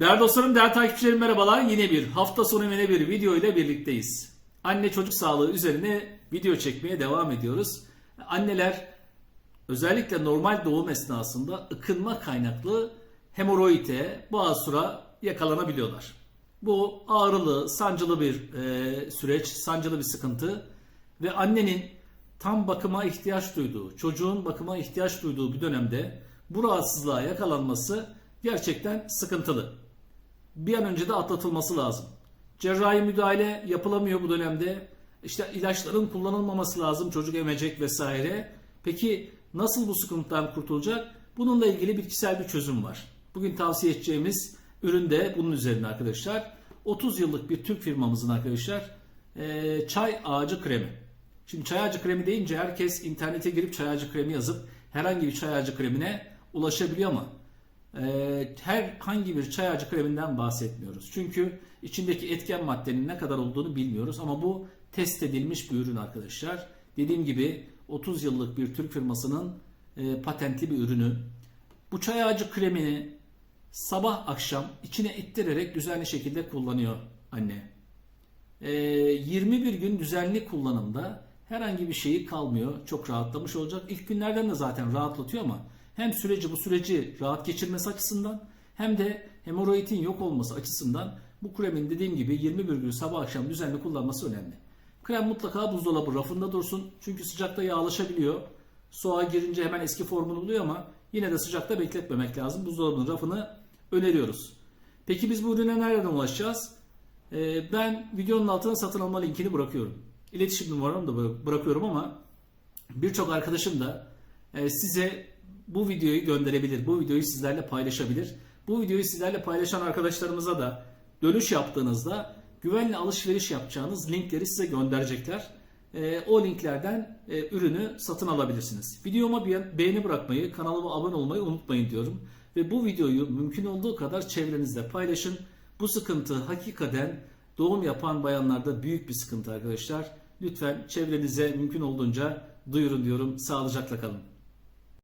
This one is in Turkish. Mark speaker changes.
Speaker 1: Değerli dostlarım, değerli takipçilerim merhabalar. Yine bir hafta sonu yine bir video ile birlikteyiz. Anne çocuk sağlığı üzerine video çekmeye devam ediyoruz. Anneler özellikle normal doğum esnasında ıkınma kaynaklı hemoroide, basura yakalanabiliyorlar. Bu ağrılı, sancılı bir e, süreç, sancılı bir sıkıntı ve annenin tam bakıma ihtiyaç duyduğu, çocuğun bakıma ihtiyaç duyduğu bir dönemde bu rahatsızlığa yakalanması gerçekten sıkıntılı. Bir an önce de atlatılması lazım. Cerrahi müdahale yapılamıyor bu dönemde. İşte ilaçların kullanılmaması lazım çocuk emecek vesaire. Peki nasıl bu sıkıntıdan kurtulacak? Bununla ilgili bitkisel bir çözüm var. Bugün tavsiye edeceğimiz ürün de bunun üzerine arkadaşlar. 30 yıllık bir Türk firmamızın arkadaşlar eee, çay ağacı kremi. Şimdi çay ağacı kremi deyince herkes internete girip çay ağacı kremi yazıp herhangi bir çay ağacı kremine ulaşabiliyor ama e, herhangi bir çay ağacı kreminden bahsetmiyoruz. Çünkü içindeki etken maddenin ne kadar olduğunu bilmiyoruz ama bu test edilmiş bir ürün arkadaşlar. Dediğim gibi 30 yıllık bir Türk firmasının e, patentli bir ürünü. Bu çay ağacı kremini sabah akşam içine ittirerek düzenli şekilde kullanıyor anne. Ee, 21 gün düzenli kullanımda herhangi bir şeyi kalmıyor. Çok rahatlamış olacak. İlk günlerden de zaten rahatlatıyor ama hem süreci bu süreci rahat geçirmesi açısından hem de hemoroidin yok olması açısından bu kremin dediğim gibi 21 gün sabah akşam düzenli kullanması önemli. Krem mutlaka buzdolabı rafında dursun. Çünkü sıcakta yağlaşabiliyor. Soğuğa girince hemen eski formunu buluyor ama yine de sıcakta bekletmemek lazım. Buzdolabının rafını öneriyoruz. Peki biz bu ürüne nereden ulaşacağız? Ee, ben videonun altına satın alma linkini bırakıyorum. İletişim numaramı da bıra- bırakıyorum ama birçok arkadaşım da e, size bu videoyu gönderebilir. Bu videoyu sizlerle paylaşabilir. Bu videoyu sizlerle paylaşan arkadaşlarımıza da dönüş yaptığınızda güvenli alışveriş yapacağınız linkleri size gönderecekler. E, o linklerden e, ürünü satın alabilirsiniz. Videoma bir beğeni bırakmayı, kanalıma abone olmayı unutmayın diyorum. Ve bu videoyu mümkün olduğu kadar çevrenizde paylaşın. Bu sıkıntı hakikaten doğum yapan bayanlarda büyük bir sıkıntı arkadaşlar. Lütfen çevrenize mümkün olduğunca duyurun diyorum. Sağlıcakla kalın.